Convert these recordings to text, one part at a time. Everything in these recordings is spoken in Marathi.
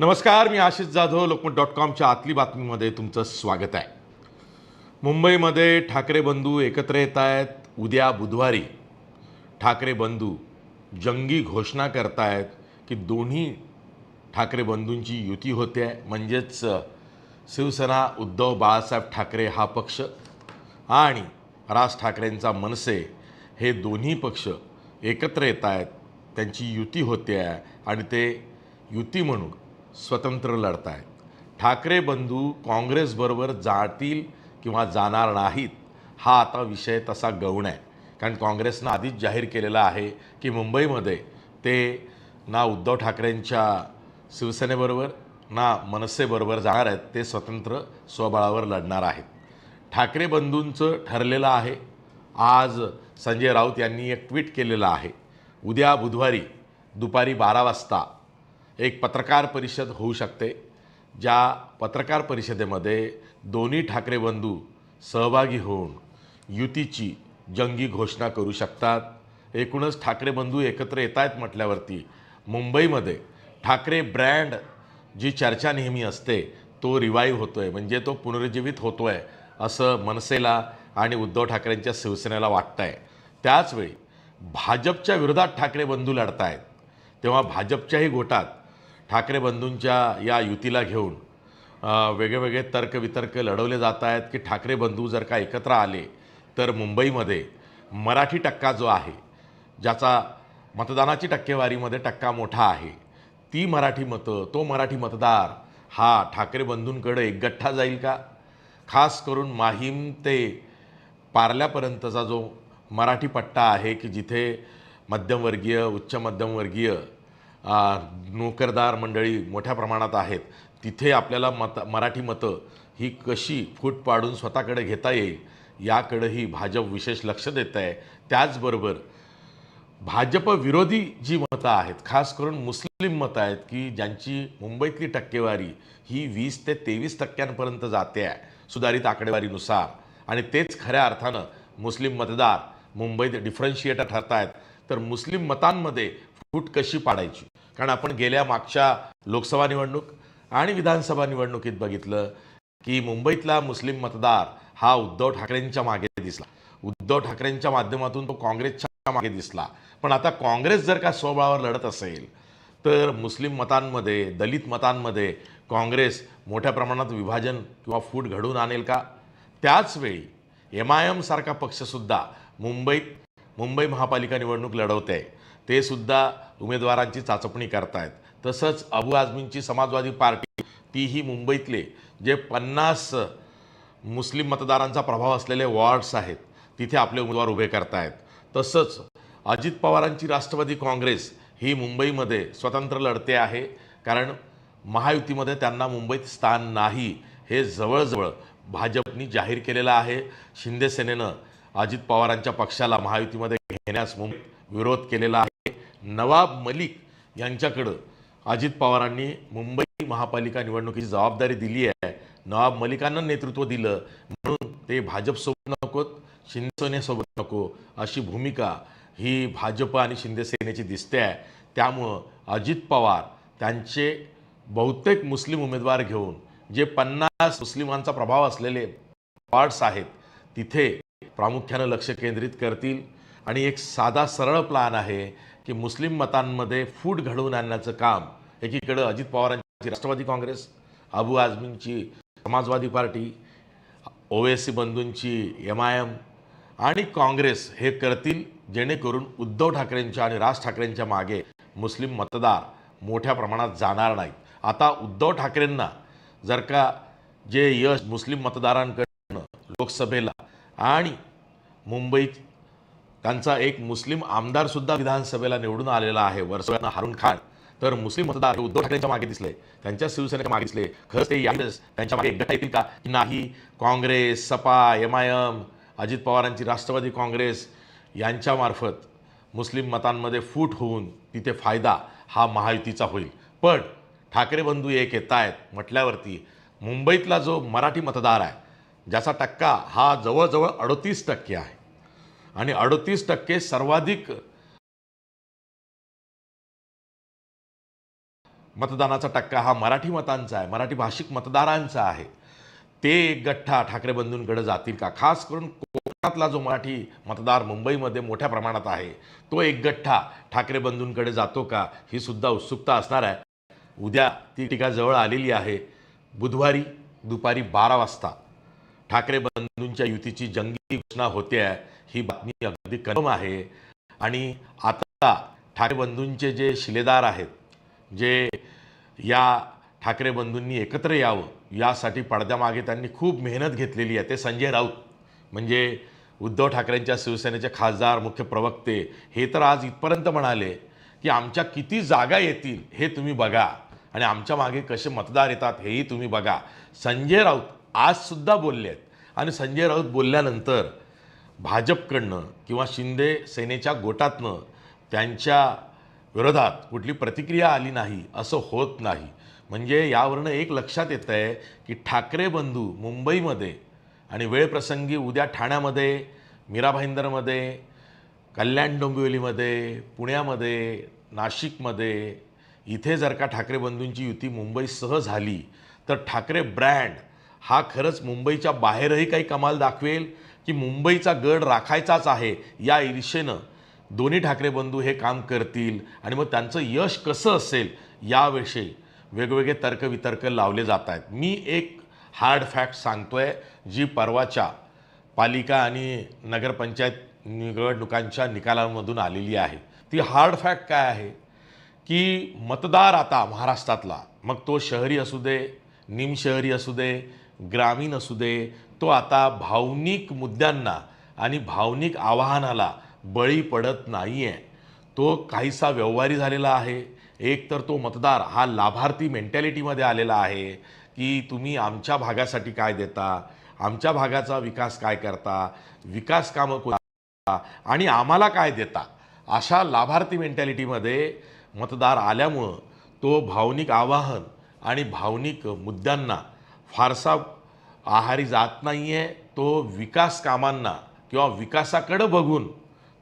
नमस्कार मी आशिष जाधव लोकमत डॉट कॉमच्या आतली बातमीमध्ये तुमचं स्वागत आहे. मुंबईमध्ये ठाकरे बंधू एकत्र येत आहेत उद्या बुधवारी. ठाकरे बंधू जंगी घोषणा करतायत की दोन्ही ठाकरे बंधूंची युती होते आहे म्हणजेच शिवसेना उद्धव बाळासाहेब ठाकरे हा पक्ष आणि राज ठाकरेंचा मनसे हे दोन्ही पक्ष एकत्र येत आहेत त्यांची युती होते आहे आणि ते युती म्हणून स्वतंत्र लढत आहेत ठाकरे बंधू काँग्रेसबरोबर जातील किंवा जाणार नाहीत हा आता विषय तसा गौण आहे. कारण काँग्रेसनं आधीच जाहीर केलेलं आहे की मुंबईमध्ये ते ना उद्धव ठाकरेंच्या शिवसेनेबरोबर ना मनसेबरोबर जाणार आहेत ते स्वतंत्र स्वबळावर लढणार आहेत. ठाकरे बंधूंचं ठरलेलं आहे. आज संजय राऊत यांनी एक ट्विट केलेलं आहे. उद्या बुधवारी दुपारी बारा वाजता एक पत्रकार परिषद होऊ शकते ज्या पत्रकार परिषदेमध्ये दोन्ही ठाकरे बंधू सहभागी होऊन युतीची जंगी घोषणा करू शकतात. एकूणच ठाकरे बंधू एकत्र येत आहेत म्हटल्यावरती मुंबईमध्ये ठाकरे ब्रँड जी चर्चा नेहमी असते तो रिवाईव्ह होतो आहे म्हणजे तो पुनरुज्जीवित होतो आहे असं मनसेला आणि उद्धव ठाकरेंच्या शिवसेनेला वाटतं आहे त्याचवेळी भाजपच्या विरोधात ठाकरे बंधू लढत आहेत तेव्हा भाजपच्याही गोटात ठाकरे बंधूंच्या या युतीला घेऊन वेगळेवेगळे तर्कवितर्क लढवले जात आहेत की ठाकरे बंधू जर का एकत्र आले तर मुंबईमध्ये मराठी टक्का जो आहे ज्याचा मतदानाची टक्केवारीमध्ये टक्का मोठा आहे ती मराठी मतं तो मराठी मतदार हा ठाकरे बंधूंकडे एकगठ्ठा जाईल का? खास करून माहीम ते पार्ल्यापर्यंतचा जो मराठी पट्टा आहे की जिथे मध्यमवर्गीय उच्च मध्यमवर्गीय नोकरदार मंडळी मोठ्या प्रमाणात आहेत. तिथे आपल्याला मत मराठी मतं ही कशी फूट पाडून स्वतःकडे घेता येईल याकडंही भाजप विशेष लक्ष देत आहे. त्याचबरोबर भाजप विरोधी जी मतं आहेत खास करून मुस्लिम मतं आहेत की ज्यांची मुंबईतली टक्केवारी ही वीस ते तेवीस टक्क्यांपर्यंत जाते आहे सुधारित आकडेवारीनुसार. आणि तेच खऱ्या अर्थानं मुस्लिम मतदार मुंबईत डिफरन्शिएटर ठरत आहेत तर मुस्लिम मतांमध्ये फूट कशी पाडायची? कारण आपण गेल्या मागच्या लोकसभा निवडणूक आणि विधानसभा निवडणुकीत बघितलं की मुंबईतला मुस्लिम मतदार हा उद्धव ठाकरेंच्या मागे दिसला. उद्धव ठाकरेंच्या माध्यमातून तो काँग्रेसच्या मागे दिसला. पण आता काँग्रेस जर का स्वबळावर लढत असेल तर मुस्लिम मतांमध्ये दलित मतांमध्ये काँग्रेस मोठ्या प्रमाणात विभाजन किंवा फूट घडवून आणेल का? त्याचवेळी एम आय एमसारखा पक्षसुद्धा मुंबईत मुंबई महापालिका निवडणूक लढवते आहे ते सुद्धा उमेदवारांची चाचपणी करतायत. तसंच अबू आझमींची समाजवादी पार्टी तीही मुंबईतले जे पन्नास मुस्लिम मतदारांचा प्रभाव असलेले वॉर्ड्स आहेत तिथे आपले उमेदवार उभे करतायत. तसंच अजित पवारांची राष्ट्रवादी काँग्रेस ही मुंबईमध्ये स्वतंत्र लढते आहे कारण महायुतीमध्ये त्यांना मुंबईत स्थान नाही हे जवळजवळ भाजपनी जाहीर केलेलं आहे. शिंदे सेनेनं अजित पवारांच्या पक्षाला महायुतीमध्ये घेण्यास मुंबईत विरोध केलेला आहे. नवाब मलिक यांच्याकडं अजित पवारांनी मुंबई महापालिका निवडणुकीची जबाबदारी दिली आहे. नवाब मलिकांना नेतृत्व दिलं. म्हणून ते भाजपसोबत नकोत शिंदेसेनेसोबत नको अशी भूमिका ही भाजप आणि शिंदेसेनेची दिसते आहे. त्यामुळं अजित पवार त्यांचे बहुतेक मुस्लिम उमेदवार घेऊन जे पन्नास मुस्लिमांचा प्रभाव असलेले वॉर्ड्स आहेत तिथे प्रामुख्यानं लक्ष केंद्रित करतील. आणि एक साधा सरळ प्लान आहे की मुस्लिम मतांमध्ये फूट घडवून आणण्याचं काम एकीकडं अजित पवारांची राष्ट्रवादी काँग्रेस अबू आझमींची समाजवादी पार्टी ओवेसी बंधूंची एम आय एम आणि काँग्रेस हे करतील जेणेकरून उद्धव ठाकरेंच्या आणि राज ठाकरेंच्या मागे मुस्लिम मतदार मोठ्या प्रमाणात जाणार नाहीत. आता उद्धव ठाकरेंना जर का जे यश मुस्लिम मतदारांकडनं लोकसभेला आणि मुंबईत त्यांचा एक मुस्लिम आमदारसुद्धा विधानसभेला निवडून आलेला आहे. वर्षानं हारून खान तर मुस्लिम मतदार हे उद्धव ठाकरेंच्या मागे दिसले. त्यांच्या शिवसेनेच्या मागे दिसले. खरंच ते यावेळेस त्यांच्या मागे एकगठ्ठा येतील का? की नाही? Congress Sapa M I M Ajit पवारांची राष्ट्रवादी काँग्रेस यांच्यामार्फत मुस्लिम मतांमध्ये फूट होऊन तिथे फायदा हा महायुतीचा होईल. पण ठाकरे बंधू एक येत आहेत म्हटल्यावरती मुंबईतला जो मराठी मतदार आहे ज्याचा टक्का हा जवळजवळ अडतीस टक्के आहे. आणि अडतीस टक्के सर्वाधिक मतदानाचा टक्का हा मराठी मतांचा आहे. मराठी भाषिक मतदारांचा आहे. ते एक गठ्ठा ठाकरे बंधूंकडे जातील का? खास करून कोकणातला जो मराठी मतदार मुंबईमध्ये मोठ्या प्रमाणात आहे तो एक गठ्ठा ठाकरे बंधूंकडे जातो का? ही सुद्धा उत्सुकता असणार आहे. उद्या ती टीका जवळ आलेली आहे. बुधवारी दुपारी बारा वाजता ठाकरे बंधूंच्या युतीची जंगी घोषणा होते आहे. ही बातमी अगदी कन्फर्म आहे. आणि आता ठाकरे बंधूंचे जे शिलेदार आहेत जे या ठाकरे बंधूंनी एकत्र यावं यासाठी पडद्यामागे त्यांनी खूप मेहनत घेतलेली आहे. ते संजय राऊत म्हणजे उद्धव ठाकरेंच्या शिवसेनेचे खासदार मुख्य प्रवक्ते हे तर आज इथपर्यंत म्हणाले की आमच्या किती जागा येतील हे तुम्ही बघा. आणि आमच्या मागे कसे मतदार येतात हेही तुम्ही बघा. संजय राऊत आजसुद्धा बोलले आहेत आणि संजय राऊत बोलल्यानंतर भाजपकडनं किंवा शिंदे सेनेच्या गोटातनं त्यांच्या विरोधात कुठली प्रतिक्रिया आली नाही असं होत नाही. म्हणजे यावरनं एक लक्षात येतं आहे की ठाकरे बंधू मुंबईमध्ये आणि वेळप्रसंगी उद्या ठाण्यामध्ये मीरा भाईंदरमध्ये कल्याण डोंबिवलीमध्ये पुण्यामध्ये नाशिकमध्ये इथे जर का ठाकरे बंधूंची युती मुंबईसह झाली तर ठाकरे ब्रँड हा खरंच मुंबईच्या बाहेरही काही कमाल दाखवेल की मुंबईचा गड राखायचाच आहे या ईर्षेनं दोन्ही ठाकरे बंधू हे काम करतील आणि मग त्यांचं यश कसं असेल याविषयी वेगवेगळे तर्कवितर्क लावले जात आहेत. मी एक हार्ड फॅक्ट सांगतोय जी परवाच्या पालिका आणि नगरपंचायत निवडणुकांच्या निकालांमधून आलेली आहे. ती हार्ड फॅक्ट काय आहे? की मतदार आता महाराष्ट्रातला मग तो शहरी असू दे निमशहरी असू दे ग्रामीण असू दे तो आता भावनिक मुद्द्यांना आणि भावनिक आवाहनाला बळी पडत नाही आहे तो काहीसा व्यवहारी झालेला आहे. एक तर तो मतदार हा लाभार्थी मेंटॅलिटीमध्ये आलेला आहे की तुम्ही आमच्या भागासाठी काय देता? आमच्या भागाचा विकास काय करता? विकास कामं कोण आणि आम्हाला काय देता? अशा लाभार्थी मेंटॅलिटीमध्ये मतदार आल्यामुळं तो भावनिक आवाहन आणि भावनिक मुद्द्यांना फारसा आहारी जात नाही आहे तो विकास कामांना किंवा विकासाकडं बघून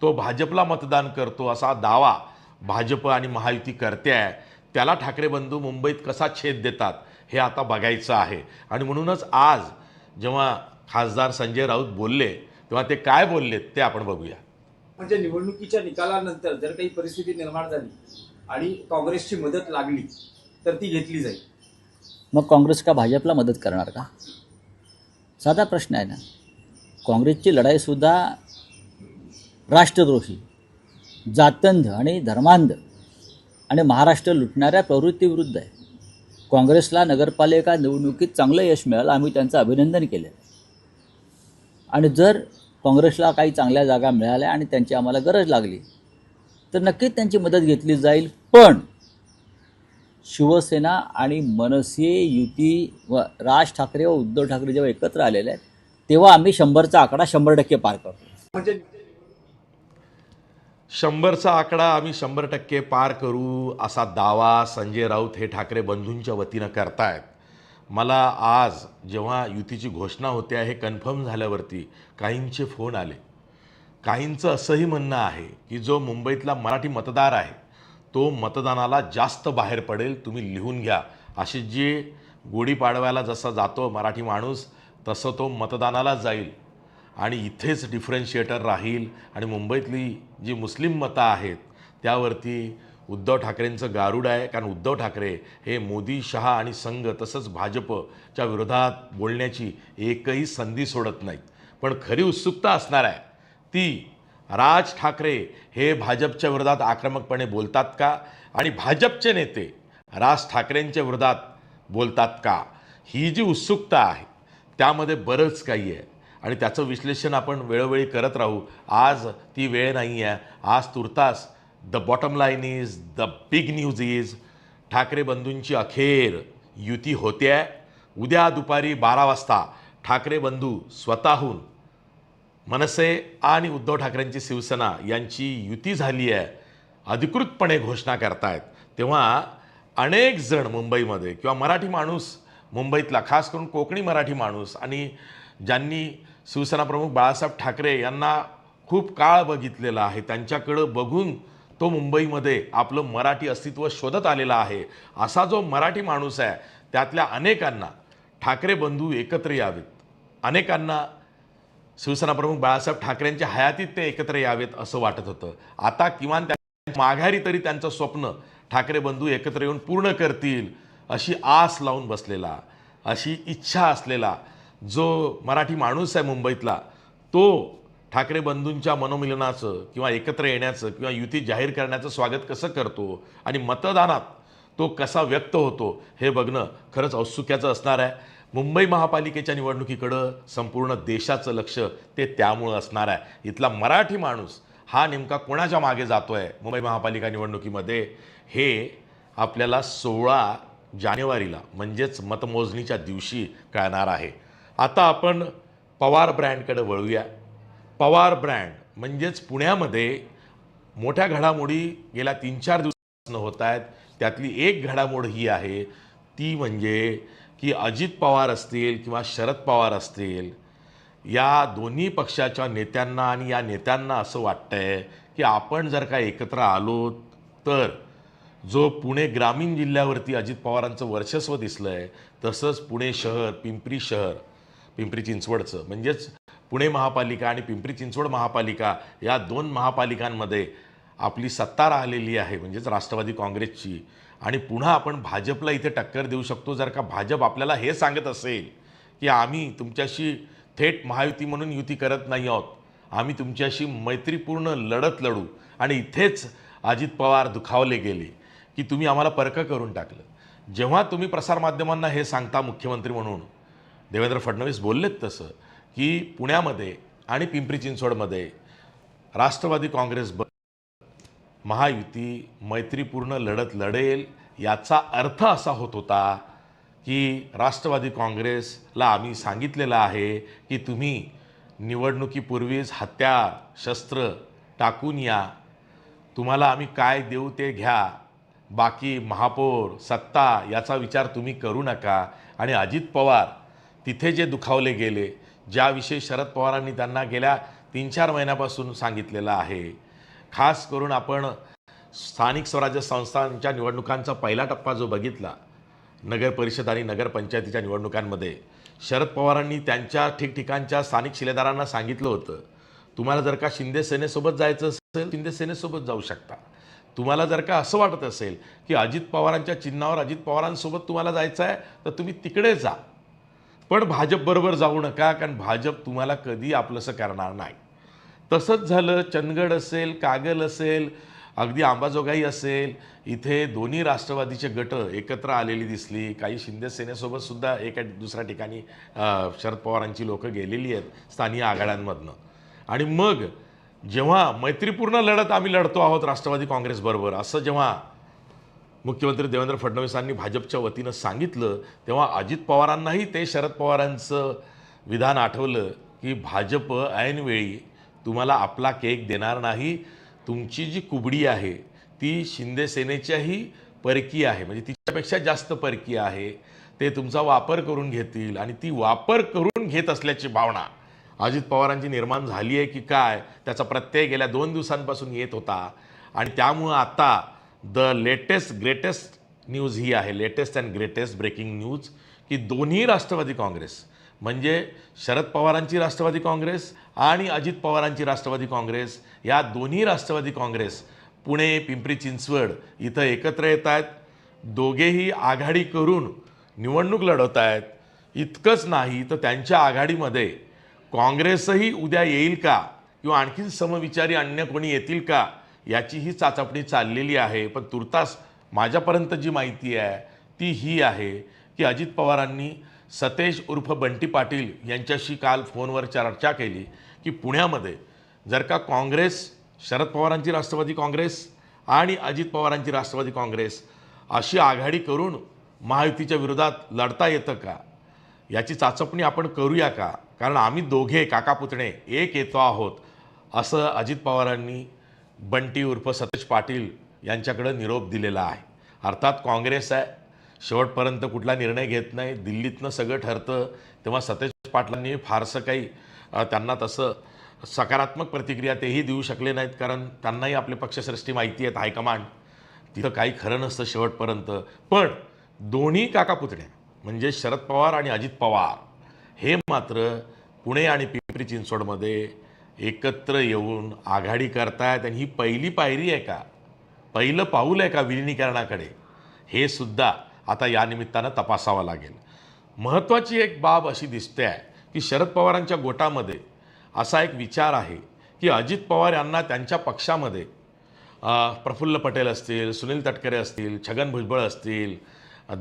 तो भाजपला मतदान करतो असा दावा भाजप आणि महायुती करते आहे त्याला ठाकरे बंधू मुंबईत कसा छेद देतात हे आता बघायचं आहे. आणि म्हणूनच आज जेव्हा खासदार संजय राऊत बोलले तेव्हा ते काय बोलले ते आपण बघूया. म्हणजे निवडणुकीच्या निकालानंतर जर काही परिस्थिती निर्माण झाली आणि काँग्रेसची मदत लागली तर ती घेतली जाईल. मग काँग्रेस का भाजपला मदत करणार का? साधा प्रश्न आहे ना. काँग्रेसची लढाईसुद्धा राष्ट्रद्रोही जातंध आणि धर्मांध आणि महाराष्ट्र लुटणाऱ्या प्रवृत्तीविरुद्ध आहे. काँग्रेसला नगरपालिका निवडणुकीत चांगलं यश मिळालं आम्ही त्यांचं अभिनंदन केलं आणि जर काँग्रेसला काही चांगल्या जागा मिळाल्या आणि त्यांची आम्हाला गरज लागली तर नक्कीच त्यांची मदत घेतली जाईल. पण शिवसेना आणि मनसे युती व राज ठाकरे व उद्धव ठाकरे जेव्हा एकत्र आलेले आहेत तेव्हा आम्ही शंभरचा आकडा शंभर टक्के पार करतो. म्हणजे शंभरचा आकडा आम्ही शंभर टक्के पार करू असा दावा संजय राऊत हे ठाकरे बंधूंच्या वतीनं करतायत. मला आज जेव्हा युतीची घोषणा होते हे कन्फर्म झाल्यावरती काहींचे फोन आले. काहींचं असंही म्हणणं आहे की जो मुंबईतला मराठी मतदार आहे तो मतदानाला जास्त बाहेर पडेल तुम्ही लिहून घ्या. अशी जी गुढीपाडव्याला जसा जातो मराठी माणूस तसं तो मतदानाला जाईल. आणि इथेच डिफरन्शिएटर राहील. आणि मुंबईतली जी मुस्लिम मतं आहेत त्यावरती उद्धव ठाकरेंचं गारुड आहे. कारण उद्धव ठाकरे हे मोदी शहा आणि संघ तसंच भाजपच्या विरोधात बोलण्याची एकही संधी सोडत नाहीत. पण खरी उत्सुकता असणार आहे. ती राज ठाकरे हे भाजपच्या विरोधात आक्रमकपणे बोलतात का? आणि भाजपचे नेते राज ठाकरेंच्या विरोधात बोलतात का? ही जी उत्सुकता आहे त्यामध्ये बरंच काही आहे. आणि त्याचं विश्लेषण आपण वेळोवेळी करत राहू. आज ती वेळ नाही आहे आज तुर्तास the bottom line is the big news is Thackeray बंधूंची अखेर युती होते आहे उद्या दुपारी बारा वाजता ठाकरे बंधू स्वतःहून मनसे आणि उद्धव ठाकरेंची शिवसेना यांची युती झाली आहे अधिकृतपणे घोषणा करतायत. तेव्हा अनेक जण मुंबईमध्ये किंवा मराठी माणूस मुंबईतला खास करून कोकणी मराठी माणूस आणि ज्यांनी शिवसेना प्रमुख बाळासाहेब ठाकरे यांना खूप काळ बघितलेला आहे त्यांच्याकडं बघून तो मुंबईमध्ये आपलं मराठी अस्तित्व शोधत आलेला आहे. असा जो मराठी माणूस आहे त्यातल्या अनेकांना ठाकरे बंधू एकत्र यावेत. अनेकांना शिवसेना प्रमुख बाळासाहेब ठाकरेंच्या हयातीत ते एकत्र यावेत असं वाटत होतं. आता किमान माघारी तरी त्यांचं स्वप्न ठाकरे बंधू एकत्र येऊन पूर्ण करतील अशी आस लावून बसलेला अशी इच्छा असलेला जो मराठी माणूस आहे मुंबईतला तो ठाकरे बंधूंच्या मनोमिलनाचं किंवा एकत्र येण्याचं किंवा युती जाहीर करण्याचं स्वागत कसं करतो आणि मतदानात तो कसा व्यक्त होतो हे बघणं खरंच औत्सुक्याचं असणार आहे. मुंबई महापालिकेच्या निवडणुकीकडं संपूर्ण देशाचं लक्ष ते त्यामुळं असणार आहे. इथला मराठी माणूस हा नेमका कोणाच्या मागे जातो आहे मुंबई महापालिका निवडणुकीमध्ये? हे आपल्याला सोळा जानेवारीला म्हणजेच मतमोजणीच्या दिवशी कळणार आहे. आता आपण पवार ब्रँडकडे वळूया. पवार ब्रँड म्हणजेच पुण्यामध्ये मोठ्या घडामोडी गेल्या तीन चार दिवसापासून होत आहेत. त्यातली एक घडामोड ही आहे. ती म्हणजे की अजित पवार असतील किंवा शरद पवार असतील या दोन्ही पक्षाच्या नेत्यांना आणि या नेत्यांना असं वाटतंय की आपण जर का एकत्र आलो तर जो पुणे ग्रामीण जिल्ह्यावरती अजित पवारांचं वर्चस्व दिसलं आहे तसंच पुणे शहर पिंपरी शहर पिंपरी चिंचवडचं म्हणजेच पुणे महापालिका आणि पिंपरी चिंचवड महापालिका या दोन महापालिकांमध्ये आपली सत्ता राहिलेली आहे म्हणजेच राष्ट्रवादी काँग्रेसची. आणि पुन्हा आपण भाजपला इथे टक्कर देऊ शकतो जर का भाजप आपल्याला हे सांगत असेल की आम्ही तुमच्याशी थेट महायुती म्हणून युती करत नाही आहोत. आम्ही तुमच्याशी मैत्रीपूर्ण लढत लढू. आणि इथेच अजित पवार दुखावले गेले की तुम्ही आम्हाला परक करून टाकलं. जेव्हा तुम्ही प्रसारमाध्यमांना हे सांगता मुख्यमंत्री म्हणून देवेंद्र फडणवीस बोललेत तसं की पुण्यामध्ये आणि पिंपरी चिंचवडमध्ये राष्ट्रवादी काँग्रेस ब महायुती मैत्रीपूर्ण लढत लढेल याचा अर्थ असा होत होता की राष्ट्रवादी काँग्रेसला आम्ही सांगितलेलं आहे की तुम्ही निवडणुकीपूर्वीच हत्यार शस्त्र टाकून या. तुम्हाला आम्ही काय देऊ ते घ्या. बाकी महापौर सत्ता याचा विचार तुम्ही करू नका. आणि अजित पवार तिथे जे दुखावले गेले ज्याविषयी शरद पवारांनी त्यांना गेल्या तीन चार महिन्यापासून सांगितलेलं आहे खास करून आपण स्थानिक स्वराज्य संस्थांच्या निवडणुकांचा पहिला टप्पा जो बघितला नगर परिषद आणि नगरपंचायतीच्या निवडणुकांमध्ये शरद पवारांनी त्यांच्या ठिकठिकाणच्या स्थानिक शिलेदारांना सांगितलं होतं तुम्हाला जर का शिंदे सेनेसोबत जायचं असेल शिंदे सेनेसोबत जाऊ शकता. तुम्हाला जर का असं वाटत असेल की अजित पवारांच्या चिन्हावर अजित पवारांसोबत तुम्हाला जायचं आहे तर तुम्ही तिकडे जा. पण भाजपबरोबर जाऊ नका कारण भाजप तुम्हाला कधी आपलंसं करणार नाही. तसंच झालं चंदगड असेल कागल असेल अगदी आंबाजोगाई असेल इथे दोन्ही राष्ट्रवादीचे गट एकत्र आलेली दिसली. काही शिंदे सेनेसोबत सुद्धा एका दुसऱ्या ठिकाणी शरद पवारांची लोकं गेलेली आहेत स्थानीय आघाड्यांमधनं. आणि मग जेव्हा मैत्रीपूर्ण लढत आम्ही लढतो आहोत राष्ट्रवादी काँग्रेसबरोबर असं जेव्हा मुख्यमंत्री देवेंद्र फडणवीसांनी भाजपच्या वतीनं सांगितलं तेव्हा अजित पवारांनाही ते शरद पवारांचं विधान आठवलं की भाजप ऐनवेळी तुम्हाला आपला केक देणार नाही. तुमची जी कुबडी आहे ती शिंदे सेनेच्याही परकी आहे. म्हणजे तिच्यापेक्षा जास्त परकी आहे. ते तुमचा वापर करून घेतील आणि ती वापर करून घेत असल्याची भावना अजित पवारांची निर्माण झाली आहे की काय त्याचा प्रत्यय गेल्या दोन दिवसांपासून येत होता. आणि त्यामुळं आता द लेटेस्ट ग्रेटेस्ट न्यूज ही आहे. Latest and greatest breaking news की दोन्ही राष्ट्रवादी काँग्रेस म्हणजे शरद पवारांची राष्ट्रवादी काँग्रेस आणि अजित पवारांची राष्ट्रवादी काँग्रेस या दोन्ही राष्ट्रवादी काँग्रेस पुणे पिंपरी चिंचवड इथं एकत्र येत आहेत दोघेही आघाडी करून निवडणूक लढवत आहेत इतकंच नाही तर त्यांच्या आघाडीमध्ये काँग्रेसही उद्या येईल का? किंवा आणखीन समविचारी अन्य कोणी येतील का? याची ही चाचपणी चाललेली आहे. पण तुर्तास माझ्यापर्यंत जी माहिती आहे ती ही आहे की अजित पवारांनी सतेज उर्फ बंटी पाटील यांच्याशी काल फोनवर चर्चा केली की पुण्यामध्ये जर का काँग्रेस शरद पवारांची राष्ट्रवादी काँग्रेस आणि अजित पवारांची राष्ट्रवादी काँग्रेस अशी आघाडी करून महायुतीच्या विरोधात लढता येतं का? याची चाचपणी आपण करूया का? कारण आम्ही दोघे काका पुतणे एक येतो आहोत असं अजित पवारांनी बंटी उर्फ सतेज पाटील यांच्याकडं निरोप दिलेला आहे. अर्थात काँग्रेस आहे शेवटपर्यंत कुठला निर्णय घेत नाही दिल्लीतनं सगळं ठरतं. तेव्हा सतेज पाटलांनी फारसं काही त्यांना तसं सकारात्मक प्रतिक्रिया तेही देऊ शकले नाहीत कारण त्यांनाही आपले पक्षश्रेष्ठी माहिती आहेत हायकमांड. तिथं काही खरं नसतं शेवटपर्यंत. पण दोन्ही काका पुतण्या म्हणजे शरद पवार आणि अजित पवार हे मात्र पुणे आणि पिंपरी चिंचवडमध्ये एकत्र येऊन आघाडी करतायत आणि ही पहिली पायरी आहे का? पहिलं पाऊल आहे का विलिनीकरणाकडे? हे सुद्धा आता या निमित्तानं लागेल. महत्त्वाची एक बाब अशी दिसते आहे की शरद पवारांच्या गोटामध्ये असा एक विचार आहे की अजित पवार यांना त्यांच्या पक्षामध्ये प्रफुल्ल पटेल असतील सुनील तटकरे असतील छगन भुजबळ असतील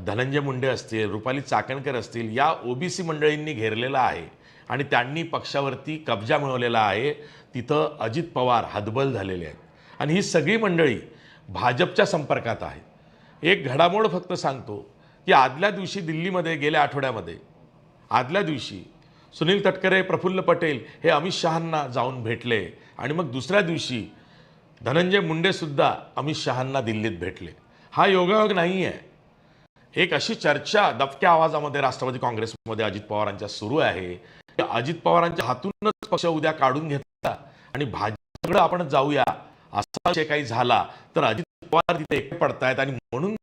धनंजय मुंडे असतील रुपाली चाकणकर असतील या ओबीसी मंडळींनी घेरलेला आहे आणि त्यांनी पक्षावरती कब्जा मिळवलेला आहे तिथं अजित पवार हतबल झालेले आहेत. आणि ही सगळी मंडळी भाजपच्या संपर्कात आहेत. एक घडामोड फक्त सांगतो की आदल्या दिवशी दिल्लीमध्ये गेल्या आठवड्यामध्ये आदल्या दिवशी सुनील तटकरे प्रफुल्ल पटेल हे अमित शहांना जाऊन भेटले आणि मग दुसऱ्या दिवशी धनंजय मुंडेसुद्धा अमित शहांना दिल्लीत भेटले. हा योगायोग नाही आहे एक अशी चर्चा दबक्या आवाजामध्ये राष्ट्रवादी काँग्रेसमध्ये अजित पवारांच्या सुरू आहे. की अजित पवारांच्या हातूनच पक्ष उद्या काढून घेतला आणि भाजपकडे आपण जाऊया असा विषय काही झाला तर अजित पवार तिथे एकटे पडतायत आणि म्हणून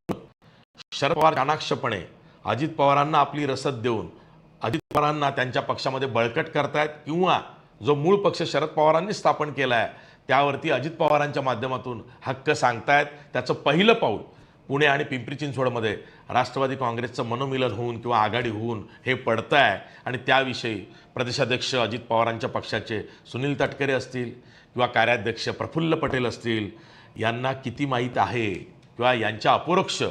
शरद पवार चाणाक्षपणे अजित पवारांना आपली रसद देऊन अजित पवारांना त्यांच्या पक्षामध्ये बळकट करतायत किंवा जो मूळ पक्ष शरद पवारांनी स्थापन केला आहे त्यावरती अजित पवारांच्या माध्यमातून हक्क सांगतायत. त्याचं पहिलं पाऊल पुणे आणि पिंपरी चिंचवडमध्ये राष्ट्रवादी काँग्रेसचं मनोमिलन होऊन किंवा आघाडी होऊन हे पडतं आहे आणि त्याविषयी प्रदेशाध्यक्ष अजित पवारांच्या पक्षाचे सुनील तटकरे असतील किंवा कार्याध्यक्ष प्रफुल्ल पटेल असतील यांना किती माहीत आहे किंवा यांच्या अपरोक्ष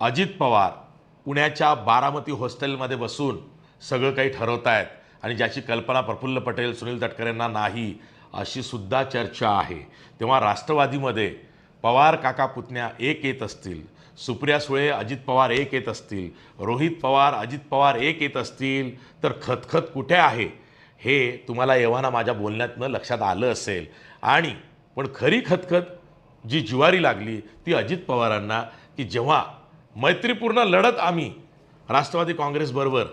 अजित पवार पुण्याच्या बारामती हॉस्टेलमध्ये बसून सगळं काही ठरवत आहेत आणि ज्याची कल्पना प्रफुल्ल पटेल सुनील तटकरेंना नाही अशी सुद्धा चर्चा आहे. तेव्हा राष्ट्रवादीमध्ये पवार काका पुतण्या एक येत असतील सुप्रिया सुळे अजित पवार एक येत असतील रोहित पवार अजित पवार एक येत असतील तर खतखत कुठे आहे? हे तुम्हाला एव्हाना माझ्या बोलण्यातनं लक्षात आलं असेल. आणि पण खरी खतखत जी जिवारी लागली ती अजित पवारांना की जेव्हा मैत्रीपूर्ण लढत आम्ही राष्ट्रवादी काँग्रेसबरोबर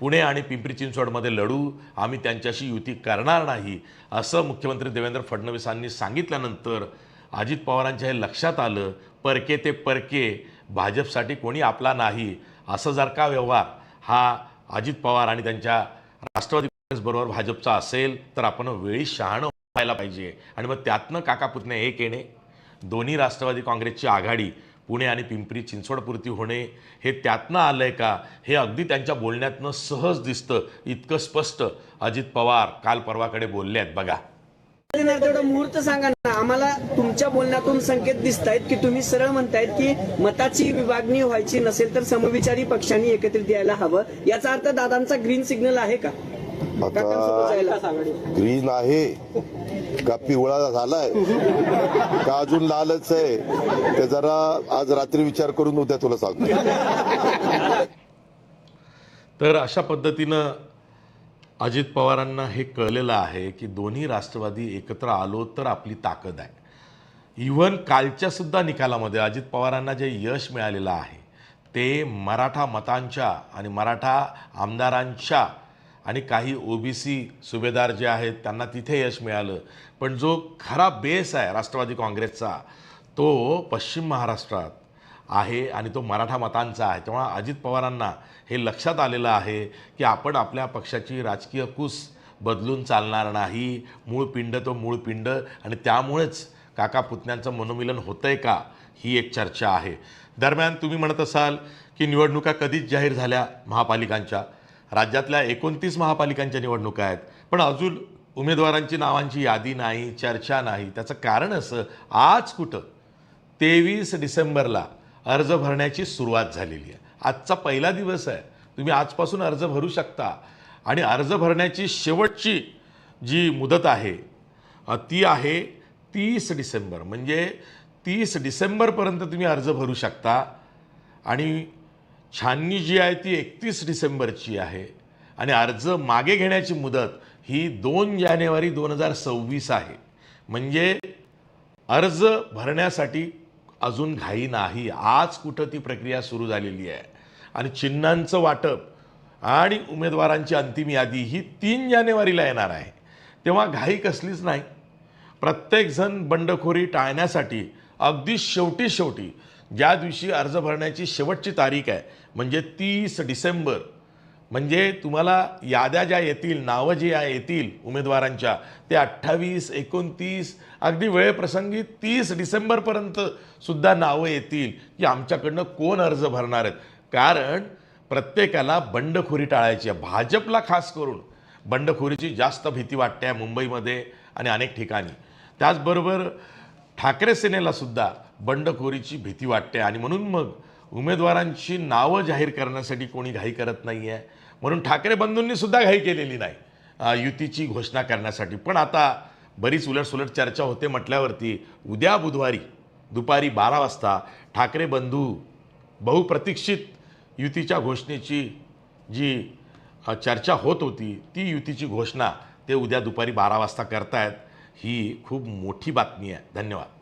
पुणे आणि पिंपरी चिंचवडमध्ये लढू आम्ही त्यांच्याशी युती करणार नाही असं मुख्यमंत्री देवेंद्र फडणवीसांनी सांगितल्यानंतर अजित पवारांच्या हे लक्षात आलं परके ते परके भाजपसाठी कोणी आपला नाही असं जर का व्यवहार हा अजित पवार आणि त्यांच्या राष्ट्रवादी काँग्रेसबरोबर भाजपचा असेल तर आपण वेळी शहाणं व्हायला पाहिजे. आणि मग त्यातनं काका पुतणे एक येणे दोन्ही राष्ट्रवादी काँग्रेसची आघाडी पुणे आणि पिंपरी चिंचवडपुरती होणे हे त्यातनं आलं आहे का? हे अगदी त्यांच्या बोलण्यातनं सहज दिसतं इतकं स्पष्ट. अजित पवार काल परवाकडे बोलले आहेत बघा मुहूर्त सांगा ना. आम्हाला तुमच्या बोलण्यातून संकेत दिसत आहेत की तुम्ही सरळ म्हणतायत की मताची विभागणी व्हायची नसेल तर समविचारी पक्षांनी एकत्रित यायला हवं. याचा अर्थ दादांचा ग्रीन सिग्नल आहे का? ग्रीन आहे. का पिवळा झालाय. का अजून लालच आहे? ते जरा आज रात्री विचार करून उद्या तुला सांगतो. तर अशा पद्धतीनं अजित पवारांना हे कळलेलं आहे की दोन्ही राष्ट्रवादी एकत्र आलो तर आपली ताकद आहे. इव्हन कालच्या सुद्धा निकालामध्ये अजित पवारांना जे यश मिळालेलं आहे ते मराठा मतांच्या आणि मराठा आमदारांच्या आणि काही ओबीसी सुभेदार जे आहेत त्यांना तिथे यश मिळालं. पण जो खरा बेस आहे राष्ट्रवादी काँग्रेसचा तो पश्चिम महाराष्ट्रात आहे आणि तो मराठा मतांचा आहे. तेव्हा अजित पवारांना हे लक्षात आलेलं आहे की आपण आपल्या पक्षाची राजकीय कूस बदलून चालणार नाही. मूळ पिंड तो मूळ पिंड आणि त्यामुळेच काका पुतण्यांचं मनोमिलन होतं आहे का ही एक चर्चा आहे. दरम्यान तुम्ही म्हणत असाल की निवडणुका कधीच जाहीर झाल्या महापालिकांच्या. राज्यातल्या एकोणतीस महापालिकांच्या निवडणुका आहेत. पण अजून उमेदवारांची नावांची यादी नाही चर्चा नाही. त्याचं कारण असं आज कुठं? तेवीस डिसेंबरला अर्ज भरण्याची सुरुवात झालेली आहे. आजचा पहिला दिवस आहे. तुम्ही आजपासून अर्ज भरू शकता. आणि अर्ज भरण्याची शेवटची जी मुदत आहे ती आहे तीस डिसेंबर. म्हणजे तीस डिसेंबरपर्यंत तुम्ही अर्ज भरू शकता. आणि छाननी जी आहे ती एकतीस डिसेंबरची आहे. आणि अर्ज मागे घेण्याची मुदत ही दोन जानेवारी दोन हजार सव्वीस आहे. म्हणजे अर्ज भरण्यासाठी अजून घाई नाही. आज कुठं ती प्रक्रिया सुरू झालेली आहे. आणि चिन्हांचं वाटप आणि उमेदवारांची अंतिम यादी ही तीन जानेवारीला येणार आहे. तेव्हा घाई कसलीच नाही. प्रत्येकजण बंडखोरी टाळण्यासाठी अगदी शेवटी शेवटी ज्या दिवशी अर्ज भरण्याची शेवटची तारीख आहे म्हणजे तीस डिसेंबर म्हणजे तुम्हाला याद्या ज्या येतील नावं जी या येतील उमेदवारांच्या ते अठ्ठावीस एकोणतीस अगदी वेळेप्रसंगी तीस डिसेंबरपर्यंत सुद्धा नावं येतील की आमच्याकडनं कोण अर्ज भरणार आहेत. कारण प्रत्येकाला बंडखोरी टाळायची आहे. भाजपला खास करून बंडखोरीची जास्त भीती वाटते आहे मुंबईमध्ये आणि अनेक ठिकाणी. त्याचबरोबर ठाकरे सेनेला सुद्धा बंडखोरीची भीती वाटते आणि म्हणून मग उमेदवारांची नावं जाहीर करण्यासाठी कोणी घाई करत नाही आहे म्हणून ठाकरे बंधूंनी सुद्धा घाई केलेली नाही युतीची घोषणा करण्यासाठी. पण आता बरीच उलटसुलट चर्चा होते म्हटल्यावरती उद्या बुधवारी दुपारी बारा वाजता ठाकरे बंधू बहुप्रतीक्षित युतीच्या घोषणेची जी चर्चा होत होती ती युतीची घोषणा ते उद्या दुपारी बारा वाजता करतायत. ही खूप मोठी बातमी आहे. धन्यवाद.